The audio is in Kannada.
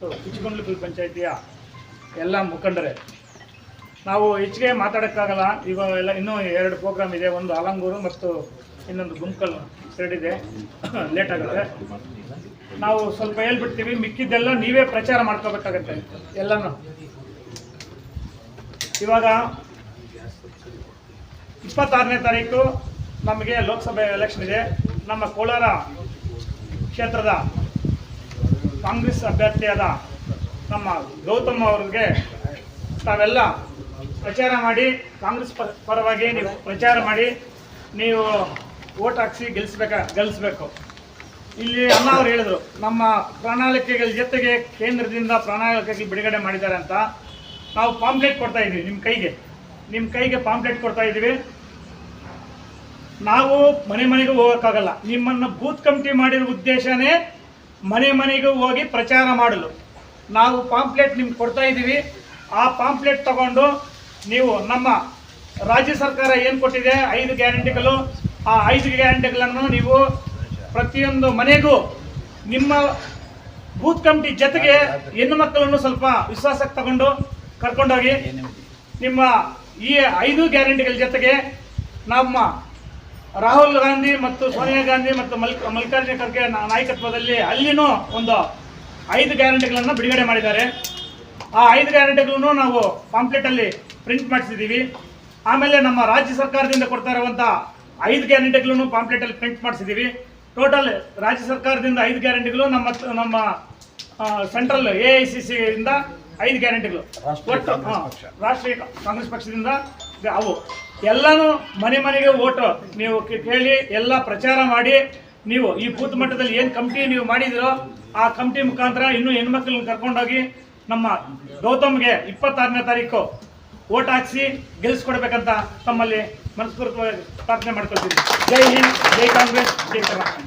ಕಿಚ್ಚುಗುಂಡ್ಲುಕಲ್ ಪಂಚಾಯಿತಿಯ ಎಲ್ಲ ಮುಖಂಡರೇ, ನಾವು ಹೆಚ್ಚಿಗೆ ಮಾತಾಡೋಕ್ಕಾಗಲ್ಲ. ಇವಾಗ ಎಲ್ಲ ಇನ್ನೂ ಎರಡು ಪ್ರೋಗ್ರಾಮ್ ಇದೆ. ಒಂದು ಆಲಂಗೂರು ಮತ್ತು ಇನ್ನೊಂದು ಗುಂಕಲ್ ಇದೆ. ಲೇಟ್ ಆಗುತ್ತೆ. ನಾವು ಸ್ವಲ್ಪ ಹೇಳ್ಬಿಡ್ತೀವಿ. ಮಿಕ್ಕಿದ್ದೆಲ್ಲ ನೀವೇ ಪ್ರಚಾರ ಮಾಡ್ಕೋಬೇಕಾಗತ್ತೆ ಎಲ್ಲನೂ. ಇವಾಗ ಇಪ್ಪತ್ತಾರನೇ ತಾರೀಕು ನಮಗೆ ಲೋಕಸಭೆ ಎಲೆಕ್ಷನ್ ಇದೆ. ನಮ್ಮ ಕೋಲಾರ ಕ್ಷೇತ್ರದ ಕಾಂಗ್ರೆಸ್ ಅಭ್ಯರ್ಥಿಯಾದ ನಮ್ಮ ಗೌತಮ್ ಅವ್ರಿಗೆ ತಾವೆಲ್ಲ ಪ್ರಚಾರ ಮಾಡಿ, ಕಾಂಗ್ರೆಸ್ ಪರವಾಗಿ ನೀವು ಪ್ರಚಾರ ಮಾಡಿ, ನೀವು ಓಟ್ ಹಾಕ್ಸಿ ಗೆಲ್ಲಿಸ್ಬೇಕ ಗೆಲ್ಲಿಸ್ಬೇಕು ಇಲ್ಲಿ ಅಣ್ಣ ಅವ್ರು ಹೇಳಿದ್ರು, ನಮ್ಮ ಪ್ರಣಾಳಿಕೆಗಳ ಜೊತೆಗೆ ಕೇಂದ್ರದಿಂದ ಪ್ರಣಾಳಿಕೆಗೆ ಬಿಡುಗಡೆ ಮಾಡಿದ್ದಾರೆ ಅಂತ. ನಾವು ಪಾಂಪ್ಲೆಟ್ ಕೊಡ್ತಾ ಇದ್ದೀವಿ ನಿಮ್ಮ ಕೈಗೆ. ನಿಮ್ಮ ಕೈಗೆ ಪಾಂಪ್ಲೆಟ್ ಕೊಡ್ತಾ ಇದ್ದೀವಿ. ನಾವು ಮನೆ ಮನೆಗೂ ಹೋಗೋಕ್ಕಾಗಲ್ಲ. ನಿಮ್ಮನ್ನು ಬೂತ್ ಕಮಿಟಿ ಮಾಡಿರೋ ಉದ್ದೇಶನೇ ಮನೆ ಮನೆಗೂ ಹೋಗಿ ಪ್ರಚಾರ ಮಾಡಲು. ನಾವು ಪಾಂಪ್ಲೆಟ್ ನಿಮ್ಗೆ ಕೊಡ್ತಾ ಇದ್ದೀವಿ. ಆ ಪಾಂಪ್ಲೆಟ್ ತಗೊಂಡು ನೀವು ನಮ್ಮ ರಾಜ್ಯ ಸರ್ಕಾರ ಏನು ಕೊಟ್ಟಿದೆ? ಐದು ಗ್ಯಾರಂಟಿಗಳು. ಆ ಐದು ಗ್ಯಾರಂಟಿಗಳನ್ನು ನೀವು ಪ್ರತಿಯೊಂದು ಮನೆಗೂ ನಿಮ್ಮ ಬೂತ್ ಕಮಿಟಿ ಜೊತೆಗೆ ಹೆಣ್ಣು ಮಕ್ಕಳನ್ನು ಸ್ವಲ್ಪ ವಿಶ್ವಾಸಕ್ಕೆ ತಗೊಂಡು ಕರ್ಕೊಂಡೋಗಿ ನಿಮ್ಮ ಈ ಐದು ಗ್ಯಾರಂಟಿಗಳ ಜೊತೆಗೆ ನಮ್ಮ ರಾಹುಲ್ ಗಾಂಧಿ ಮತ್ತು ಸೋನಿಯಾ ಗಾಂಧಿ ಮತ್ತು ಮಲ್ ಮಲ್ಲಿಕಾರ್ಜುನ ಖರ್ಗೆ ನಾಯಕತ್ವದಲ್ಲಿ ಅಲ್ಲಿನೂ ಒಂದು ಐದು ಗ್ಯಾರಂಟಿಗಳನ್ನು ಬಿಡುಗಡೆ ಮಾಡಿದ್ದಾರೆ. ಆ ಐದು ಗ್ಯಾರಂಟಿಗಳನ್ನು ನಾವು ಪಾಂಪ್ಲೆಟಲ್ಲಿ ಪ್ರಿಂಟ್ ಮಾಡಿಸಿದ್ದೀವಿ. ಆಮೇಲೆ ನಮ್ಮ ರಾಜ್ಯ ಸರ್ಕಾರದಿಂದ ಕೊಡ್ತಾ ಇರುವಂಥ ಐದು ಗ್ಯಾರಂಟಿಗಳನ್ನು ಪಾಂಪ್ಲೆಟಲ್ಲಿ ಪ್ರಿಂಟ್ ಮಾಡಿಸಿದ್ದೀವಿ. ಟೋಟಲ್ ರಾಜ್ಯ ಸರ್ಕಾರದಿಂದ ಐದು ಗ್ಯಾರಂಟಿಗಳು ನಮ್ಮ ನಮ್ಮ ಸೆಂಟ್ರಲ್ ಎ ಐ ಸಿ ಸಿಯಿಂದ ಐದು ಗ್ಯಾರಂಟಿಗಳು. ಒಟ್ಟು ರಾಷ್ಟ್ರೀಯ ಕಾಂಗ್ರೆಸ್ ಪಕ್ಷದಿಂದ ಅವು. ಎಲ್ಲಾನು ಮನೆ ಮನೆಗೆ ಓಟು. ನೀವು ಕೇಳಿ, ಎಲ್ಲ ಪ್ರಚಾರ ಮಾಡಿ, ನೀವು ಈ ಬೂತ್ ಮಟ್ಟದಲ್ಲಿ ಏನು ಕಮಿಟಿ ನೀವು ಮಾಡಿದಿರೋ ಆ ಕಮಿಟಿ ಮುಖಾಂತರ ಇನ್ನೂ ಹೆಣ್ಮಕ್ಳನ್ನ ಕರ್ಕೊಂಡೋಗಿ ನಮ್ಮ ಗೌತಮ್ಗೆ ಇಪ್ಪತ್ತಾರನೇ ತಾರೀಕು ಓಟ್ ಹಾಕಿಸಿ ಗೆಲ್ಲಿಸ್ಕೊಡ್ಬೇಕಂತ ತಮ್ಮಲ್ಲಿ ಮನಸ್ಪೂರ್ವಕವಾಗಿ ಪ್ರಾರ್ಥನೆ ಮಾಡ್ಕೊಳ್ತೀನಿ. ಜೈ ಹಿಂದ್, ಜೈ ಕಾಂಗ್ರೆಸ್, ಜೈ ಕರ್ನಾಟಕ